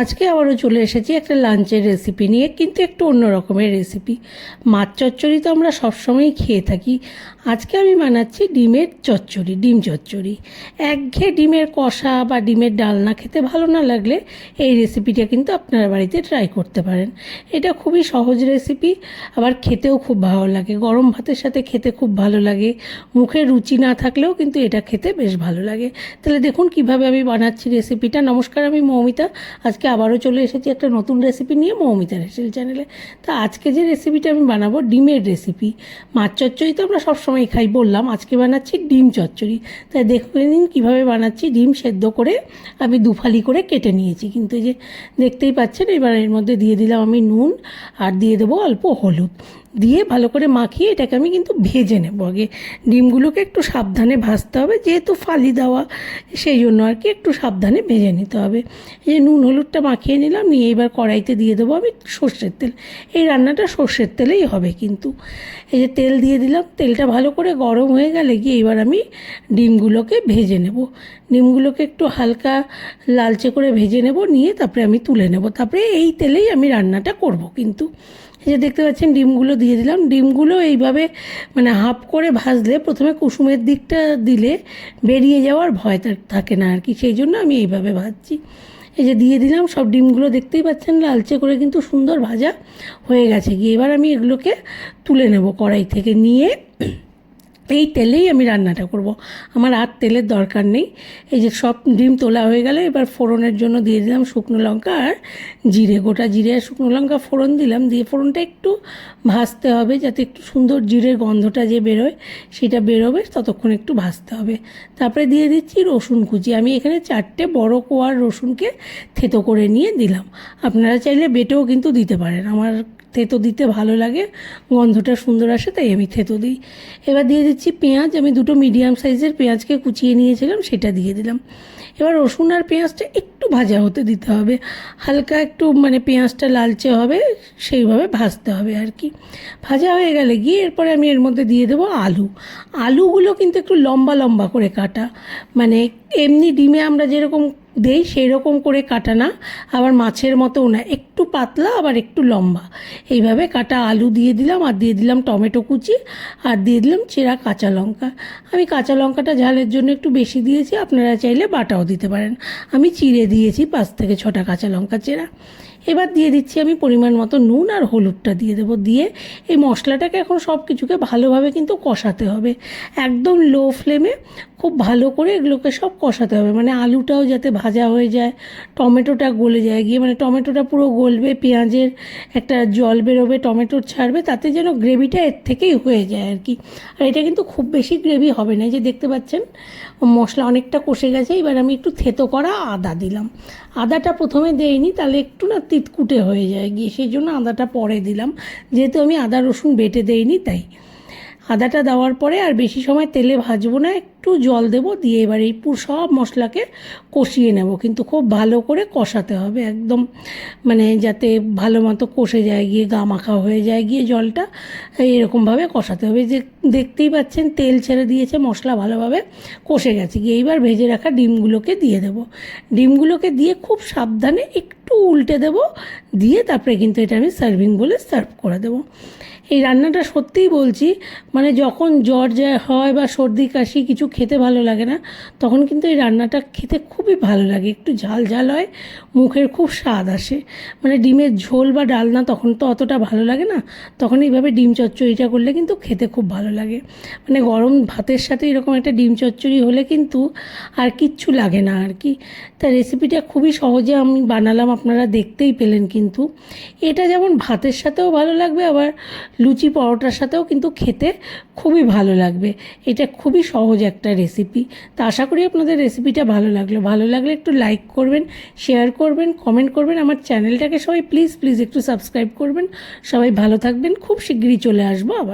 আজকে আবারও চলে এসেছি একটা লাঞ্চের রেসিপি নিয়ে, কিন্তু একটু অন্য রকমের রেসিপি মাছ চচ্চড়ি তো আমরা সবসময়ই খেয়ে থাকি। আজকে আমি বানাচ্ছি ডিমের চচ্চড়ি, ডিম চচ্চড়ি। একঘেয়ে ডিমের কষা বা ডিমের ডালনা খেতে ভালো না লাগলে এই রেসিপিটা কিন্তু আপনারা বাড়িতে ট্রাই করতে পারেন। এটা খুবই সহজ রেসিপি আবার খেতেও খুব ভালো লাগে। গরম ভাতের সাথে খেতে খুব ভালো লাগে। মুখে রুচি না থাকলেও কিন্তু এটা খেতে বেশ ভালো লাগে। তাহলে দেখুন কীভাবে আমি বানাচ্ছি রেসিপিটা নমস্কার, আমি মৌমিতা। আজকে আবারও চলে এসেছি একটা নতুন রেসিপি নিয়ে মৌমিতা রেসিপি চ্যানেলে তা আজকে যে রেসিপিটা আমি বানাবো, ডিমের রেসিপি মাছ চচ্চড়ি তো আমরা সবসময় খাই বললাম, আজকে বানাচ্ছি ডিম চচ্চড়ি। তাই দেখে নিন কীভাবে বানাচ্ছি, ডিম সেদ্ধ করে আমি দুফালি করে কেটে নিয়েছি। কিন্তু এই যে দেখতেই পাচ্ছেন, এবার এর মধ্যে দিয়ে দিলাম আমি নুন, আর দিয়ে দেবো অল্প হলুদ। দিয়ে ভালো করে মাখিয়ে এটাকে আমি কিন্তু ভেজে নেব। আগে ডিমগুলোকে একটু সাবধানে ভাজতে হবে, যেহেতু ফালি দেওয়া, সেই জন্য আর কি একটু সাবধানে ভেজে নিতে হবে। এই যে নুন হলুদটা মাখিয়ে নিলাম, নিয়ে এবার কড়াইতে দিয়ে দেবো আমি সর্ষের তেল। এই রান্নাটা সর্ষের তেলেই হবে কিন্তু। এই যে তেল দিয়ে দিলাম, তেলটা ভালো করে গরম হয়ে গেলে গিয়ে এবার আমি ডিমগুলোকে ভেজে নেব। ডিমগুলোকে একটু হালকা লালচে করে ভেজে নেব, নিয়ে তারপরে আমি তুলে নেব। তারপরে এই তেলেই আমি রান্নাটা করব কিন্তু। এই যে দেখতে পাচ্ছেন, ডিমগুলো দিয়ে দিলাম। ডিমগুলো এইভাবে মানে হাফ করে ভাজলে প্রথমে কুসুমের দিকটা দিলে বেরিয়ে যাওয়ার ভয় থাক- না আর কি। সেই জন্য আমি এইভাবে ভাজছি। এই যে দিয়ে দিলাম, সব ডিমগুলো দেখতেই পাচ্ছেন, লালচে করে কিন্তু সুন্দর ভাজা হয়ে গেছে। গিয়ে এবার আমি এগুলোকে তুলে নেব কড়াই থেকে নিয়ে। এই তেলেই আমি রান্নাটা করব। আমার আর তেলের দরকার নেই। এই যে সব ডিম তোলা হয়ে গেলে এবার ফোড়নের জন্য দিয়ে দিলাম শুকনো লঙ্কা আর জিরে, গোটা জিরে আর শুকনো লঙ্কা ফোড়ন দিলাম। দিয়ে ফোড়নটা একটু ভাজতে হবে যাতে একটু সুন্দর জিরের গন্ধটা যে বেরোয় সেটা বেরোবে, ততক্ষণ একটু ভাজতে হবে। তারপরে দিয়ে দিচ্ছি রসুন কুচি। আমি এখানে চারটে বড় কোয়ার রসুনকে থেতো করে নিয়ে দিলাম। আপনারা চাইলে বেটেও কিন্তু দিতে পারেন। আমার থেতো দিতে ভালো লাগে, গন্ধটা সুন্দর আসে, তাই আমি থেতো দিই। এবার দিয়ে দিচ্ছি পেঁয়াজ, আমি দুটো মিডিয়াম সাইজের পেঁয়াজকে কুচিয়ে নিয়েছিলাম, সেটা দিয়ে দিলাম। এবার রসুন আর পেঁয়াজটা একটু ভাজা হতে দিতে হবে, হালকা একটু মানে পেঁয়াজটা লালচে হবে, সেইভাবে ভাজতে হবে আর কি। ভাজা হয়ে গেলে গিয়ে এরপরে আমি এর মধ্যে দিয়ে দেবো আলু। আলুগুলো কিন্তু একটু লম্বা লম্বা করে কাটা মানে এমনি ডিমে আমরা যেরকম দেই সেই রকম করে কাটা না, আবার মাছের মতোও না, একটু পাতলা আবার একটু লম্বা। এইভাবে কাটা আলু দিয়ে দিলাম, আর দিয়ে দিলাম টমেটো কুচি, আর দিয়ে দিলাম চেরা কাঁচা লঙ্কা। আমি কাঁচা লঙ্কাটা ঝালের জন্য একটু বেশি দিয়েছি, আপনারা চাইলে বাটাও দিতে পারেন। আমি চিড়ে দিয়েছি পাঁচ থেকে ছটা কাঁচা লঙ্কা চেরা। এবার দিয়ে দিচ্ছি আমি পরিমাণ মতো নুন আর হলুদটা দিয়ে দেবো। দিয়ে এই মশলাটাকে এখন সব কিছুকে ভালোভাবে কিন্তু কষাতে হবে। একদম লো ফ্লেমে খুব ভালো করে এগুলোকে সব কষাতে হবে। মানে আলুটাও যাতে ভাজা হয়ে যায়, টমেটোটা গলে যায়, গিয়ে মানে টমেটোটা পুরো গলবে, পেঁয়াজের একটা জল বেরোবে, টমেটো ছাড়বে, তাতে যেন গ্রেভিটা এর থেকেই হয়ে যায় আর কি। আর এটা কিন্তু খুব বেশি গ্রেভি হবে না। যে দেখতে পাচ্ছেন, মশলা অনেকটা কষে গেছে। এবার আমি একটু থেতো করা আদা দিলাম। আদাটা প্রথমে দেইনি, তাহলে একটু না তিতকুটে হয়ে যায়। গিয়ে সেই জন্য আদাটা পরে দিলাম। যেহেতু আমি আদা, রসুন বেটে দেইনি, তাই। আদাটা দেওয়ার পরে আর বেশি সময় তেলে ভাজবো না, একটু জল দেবো, দিয়ে এবার এই পুরো সব মশলাকে কষিয়ে নেব। কিন্তু খুব ভালো করে কষাতে হবে, একদম মানে যাতে ভালো মতো কষে যায়, গিয়ে গা মাখা হয়ে যায়, গিয়ে জলটা এরকমভাবে কষাতে হবে। যে দেখতেই পাচ্ছেন, তেল ছেড়ে দিয়েছে, মশলা ভালোভাবে কষে গেছে। গিয়ে এইবার ভেজে রাখা ডিমগুলোকে দিয়ে দেব। ডিমগুলোকে দিয়ে খুব সাবধানে একটু উল্টে দেবো দিয়ে তারপরে কিন্তু এটা আমি সার্ভিং বলে সার্ভ করে দেবো। এই রান্নাটা সত্যিই বলছি মানে যখন জ্বর যায় হয় বা সর্দি, কাশি কিছু খেতে ভালো লাগে না, তখন কিন্তু এই রান্নাটা খেতে খুবই ভালো লাগে। একটু ঝাল ঝাল হয়, মুখের খুব স্বাদ আসে। মানে ডিমের ঝোল বা ডালনা তখন তো অতটা ভালো লাগে না, তখন এইভাবে ডিম চচ্চড়িটা করলে কিন্তু খেতে খুব ভালো লাগে। মানে গরম ভাতের সাথে এরকম একটা ডিম চচ্চড়ি হলে কিন্তু আর কিচ্ছু লাগে না আর কি। তা রেসিপিটা খুবই সহজে আমি বানালাম, আপনারা দেখতেই পেলেন কিন্তু। এটা যেমন ভাতের সাথেও ভালো লাগবে, আবার লুচি পরোটার সাথেও কিন্তু খেতে খুবই ভালো লাগবে। এটা খুবই সহজ একটা রেসিপি তা আশা করি আপনাদের রেসিপিটা ভালো লাগল। ভালো লাগলে একটু লাইক করবেন শেয়ার করবেন কমেন্ট করবেন। আমার চ্যানেলটাকে সবাই প্লিজ প্লিজ একটু সাবস্ক্রাইব করবেন। সবাই ভালো থাকবেন। খুব শিগগিরই চলে আসব আবার।